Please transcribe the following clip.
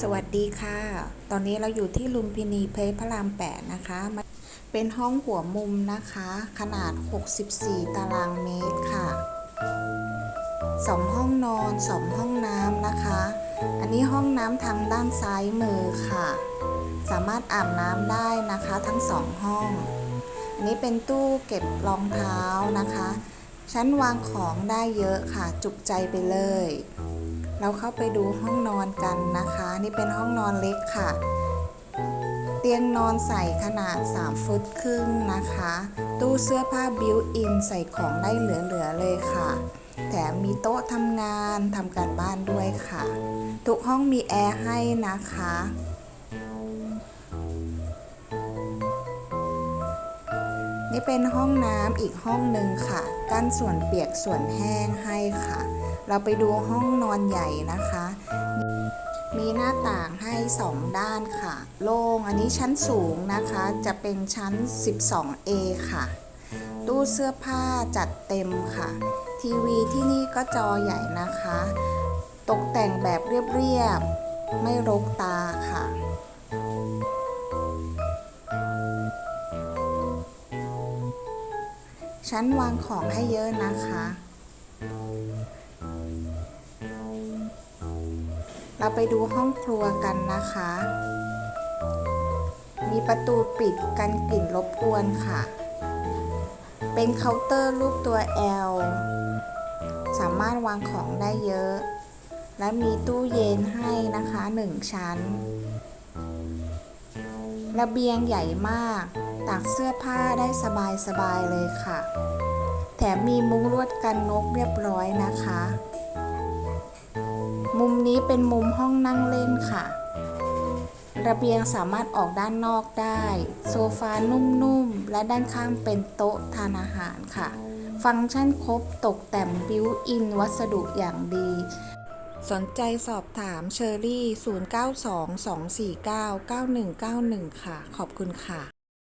สวัสดีค่ะ ตอนนี้เราอยู่ที่ลุมพินีเพลพระราม8นะคะ เป็นห้องหัวมุมนะคะ ขนาด 64 ตารางเมตรค่ะ 2 ห้องนอน 2 ห้องน้ำนะคะ อันนี้ห้องน้ำทางด้านซ้ายมือค่ะ สามารถอาบน้ำได้นะคะทั้ง 2 ห้อง อันนี้เป็นตู้เก็บรองเท้านะคะ ชั้นวางของได้เยอะค่ะ จุกใจไปเลย เราเข้าไปดูห้องนอนกันนะคะ นี่เป็นห้องนอนเล็กค่ะ เตียงนอนใส่ขนาด 3 ฟุตครึ่งนะคะ ตู้เสื้อผ้าบิวอินใส่ของได้เหลือๆเลยค่ะ แถมมีโต๊ะทำงานทำการบ้านด้วยค่ะ ทุกห้องมีแอร์ให้นะคะนี่เป็นห้องน้ำอีกห้องหนึ่งค่ะ กั้นส่วนเปียกส่วนแห้งให้ค่ะ เราไปดูห้องนอนใหญ่นะคะ มีหน้าต่างให้ 2 ด้านค่ะ โล่งอันนี้ชั้นสูงนะคะ จะเป็นชั้น 12A ค่ะ ตู้เสื้อผ้าจัดเต็มค่ะ ทีวีที่นี่ก็จอใหญ่นะคะ ตกแต่งแบบเรียบๆ ไม่รกตาค่ะชั้นวางของให้เยอะนะคะ เราไปดูห้องครัวกันนะคะ มีประตูปิดกันกลิ่นรบกวนค่ะ เป็นเคาน์เตอร์รูปตัว L สามารถวางของได้เยอะ และมีตู้เย็นให้นะคะหนึ่งชั้น ระเบียงใหญ่มาก ตากเสื้อผ้าได้สบายๆเลยค่ะ แถมมีมุ้งลวดกันนกเรียบร้อยนะคะ มุมนี้เป็นมุมห้องนั่งเล่นค่ะ ระเบียงสามารถออกด้านนอกได้ โซฟานุ่มๆ และด้านข้างเป็นโต๊ะทานอาหารค่ะ ฟังก์ชันครบตกแต่งบิวอินวัสดุอย่างดี สนใจสอบถามเชอรี่ 0922499191 ค่ะ ขอบคุณค่ะ